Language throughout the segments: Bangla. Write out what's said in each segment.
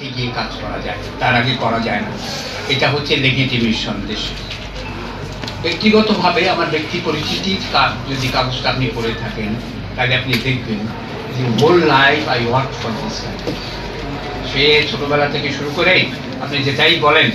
এগিয়ে কাজ করা যায়, তার আগে করা যায় না। এটা হচ্ছে লেগিটিমেশন দেশে। ব্যক্তিগতভাবে আমার ব্যক্তি পরিচিতির কা- যদি কাগজটা আপনি পড়ে থাকেন, তাহলে আপনি দেখবেন যে whole life I work for this সে ছোটবেলা থেকে শুরু করে, আপনি যেটাই বলেন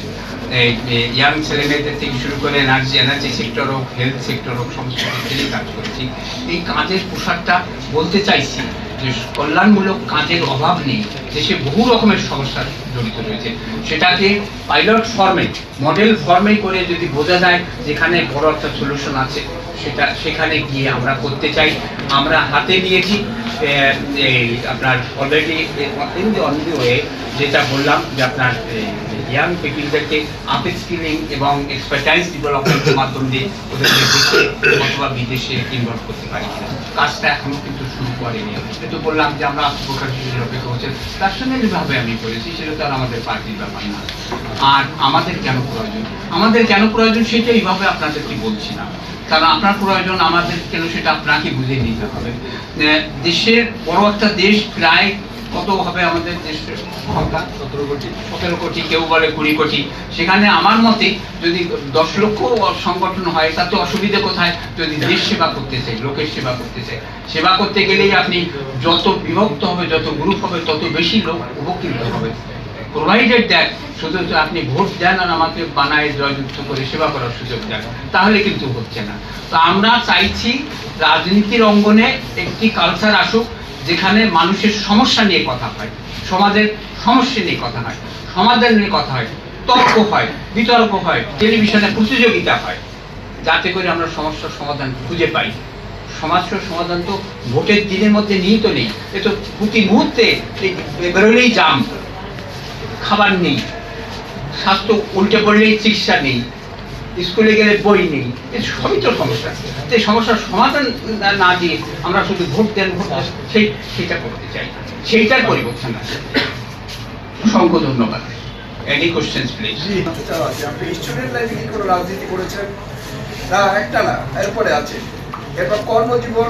ইয়াং ছেলে মেয়েদের থেকে শুরু করে এনার্জি এনার্জি সেক্টর হোক হেলথ সেক্টর হোক, সমস্ত কাজ করেছি। এই কাজের পোশাকটা বলতে চাইছি যে কল্যাণমূলক কাজের অভাব নেই। দেশে বহু রকমের সমস্যা জড়িত রয়েছে। সেটাকে পাইলট ফর্মে, মডেল ফর্মে করে যদি বোঝা যায় যেখানে বড় একটা সলিউশন আছে, সেটা সেখানে গিয়ে আমরা করতে চাই। আমরা হাতে নিয়েছি এই আপনার অলরেডি ইন দি ওয়ে যেটা বললাম যে আপনার ইয়াং পিপিলদেরকে আপ স্কিলিং এবং এক্সপার্টাইজ ডেভেলপমেন্টের মাধ্যম দিয়ে ওদেরকে দেশে অথবা বিদেশে ইনভলভ করতে পারি কাজটা এখনও কিন্তু শুরু করেনি। কিন্তু বললাম যে আমরা প্রকাশ অপেক্ষা করছে পার্সোনালিভাবে আমি করেছি, সেটা তো আর আমাদের পার্টির ব্যাপার না। আর আমাদের কেন প্রয়োজন? আমাদের কেন প্রয়োজন সেটা এইভাবে আপনাদেরকে বলছি না। কারণ আপনার প্রয়োজন, আমাদের কেন সেটা আপনাকে বুঝে নিতে হবে। দেশের বড় একটা দেশ প্রায় কত হবে আমাদের দেশের সংখ্যা সতেরো কোটি। সতেরো কোটি, কেউ বলে কুড়ি কোটি। সেখানে আমার মতে যদি দশ লক্ষ সংগঠন হয়, তাতে অসুবিধে কোথায়? যদি দেশ সেবা করতে চাই লোকের সেবা করতে চাই সেবা করতে গেলেই আপনি যত বিভক্ত হবে, যত গ্রুপ হবে, তত বেশি লোক উপকৃত হবে। প্রোভাইডেড দ্যাট শুধু আপনি ভোট দেন আর আমাকে বানায় জয়যুক্ত করে সেবা করার সুযোগ দেন, তাহলে কিন্তু হচ্ছে না। তো আমরা চাইছি রাজনীতির অঙ্গনে একটি কালচার আসুক যেখানে মানুষের সমস্যা নিয়ে কথা হয়, সমাজের সমস্যা নিয়ে কথা হয় সমাধান নিয়ে কথা হয়, তর্ক হয়, বিতর্ক হয়, টেলিভিশনে প্রতিযোগিতা হয়, যাতে করে আমরা সমস্যার সমাধান খুঁজে পাই। সমস্যার সমাধান তো ভোটের দিনের মধ্যে নিহিত নেই, এ তো প্রতি মুহূর্তে বেরোলেই জাম, খাবার নেই, স্বাস্থ্য উল্টে পড়লেই চিকিৎসা নেই স্কুলে গেলে বই নেই। সবই তো সমস্যা। এই সমস্যার সমাধান না- দিয়ে আমরা শুধু ভোট দেন সেই সেটা করতে চাই। সেইটার পরিবর্তন আছে। অসংখ্য ধন্যবাদ। এনি কোশ্চেন্স প্লিজ স্টুডেন্ট লাইফে কি কোনো রাজনীতি করেছেন? না, একটা না, এরপরে আছে। এরপর কর্মজীবন,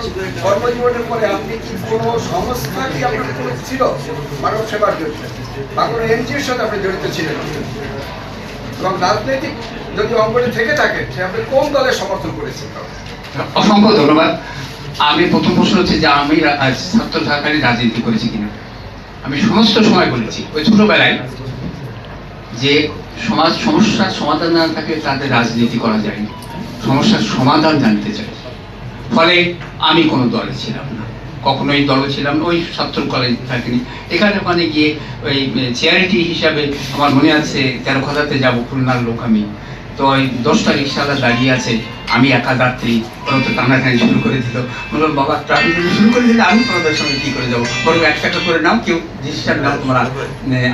কর্মজীবনের পরে আপনি কি কোনো সংস্থা কি আপনার ছিল? মানব সেবার জন্য। বা কোনো এনজিওর সাথে আপনি জড়িত ছিলেন? এবং রাজনৈতিক যদি অঙ্গনে থেকে থাকেন সে আপনি কোন দলের সমর্থন করেছেন? অসংখ্য ধন্যবাদ। আমি প্রথম প্রশ্ন হচ্ছে যে আমি ছাত্র থাকাকালীন রাজনীতি করেছি কিনা? আমি সমস্ত সময় বলেছি, ওই ছোটবেলায়, যে সমাজ সমস্যার সমাধান না থাকে তাদের রাজনীতি করা যায়নি। সমস্যার সমাধান জানতে চাই। ফলে আমি কোনো দলে ছিলাম না। কখনোই দলে ছিলাম ওই ছাত্র কলেজ থাকিনি এখানে ওখানে গিয়ে ওই চেয়ারিটি হিসাবে আমার মনে আছে, তেরো খাতাতে যাব, খুলনার লোক আমি। তো ওই দশটা রিক্সাওয়ালা দাঁড়িয়ে আছে, আমি একা যাত্রী। ওরা তো টানাটানি শুরু করে দিল। বললাম, বাবা ট্রাফিক শুরু করে দিলে আমি তোমাদের সঙ্গে কি করে যাব? বরং এক টাকা করে নাও, কেউ ডিসিশন নাও, তোমরা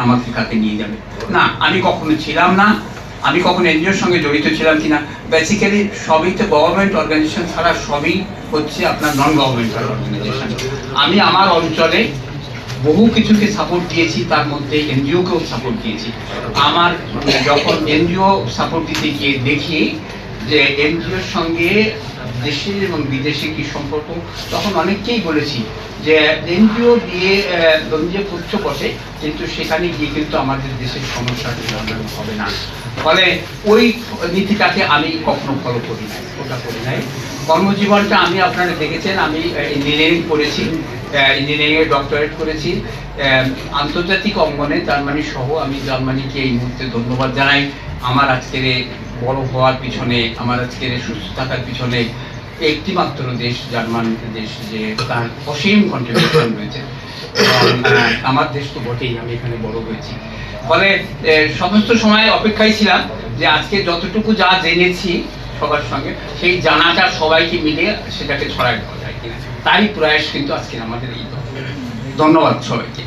আমাকে কাকে নিয়ে যাবে। না, আমি কখনো ছিলাম না আমি কখন এনজিওর সঙ্গে জড়িত ছিলাম কিনা? বেসিক্যালি সবই তো গভর্নমেন্ট অর্গানাইজেশন ছাড়া সবই হচ্ছে আপনার নন গভর্নমেন্টাল অর্গানাইজেশন আমি আমার অঞ্চলে বহু কিছুকে সাপোর্ট দিয়েছি, তার মধ্যে এনজিওকেও সাপোর্ট দিয়েছি। আমার যখন এনজিও সাপোর্ট দিতে গিয়ে দেখি যে এনজিওর সঙ্গে দেশে এবং বিদেশে কি সম্পর্ক? তখন অনেককেই বলেছি যে এনজিও দিয়ে এনজিও করছ বটে কিন্তু সেখানে গিয়ে কিন্তু আমাদের দেশের সমস্যার সমাধান হবে না। ফলে ওই নীতিটাকে আমি কখনো ফলো করি নাই, ওটা করি নাই। কর্মজীবনটা আমি আপনারা দেখেছেন, আমি ইঞ্জিনিয়ারিং করেছি ইঞ্জিনিয়ারিংয়ে ডক্টরেট করেছি আন্তর্জাতিক অঙ্গনে জার্মানি সহ আমি জার্মানিকে এই মুহূর্তে ধন্যবাদ জানাই। আমার আজকের বড় হওয়ার পিছনে, আমার আজকের সুস্থ থাকার পিছনে একটি মাত্র দেশ জার্মান দেশ যে তার অসীম কন্ট্রিবিউশন রয়েছে। আমার দেশ তো বটেই, আমি এখানে বড় হয়েছি। ফলে সমস্ত সময় অপেক্ষায় ছিলাম যে আজকে যতটুকু যা জেনেছি সবার সঙ্গে, সেই জানাটা সবাইকে মিলে সেটাকে ছড়ায় দেওয়া যায় কিনা। তারই প্রয়াস কিন্তু আজকে আমাদের এই ধন্যবাদ সবাইকে।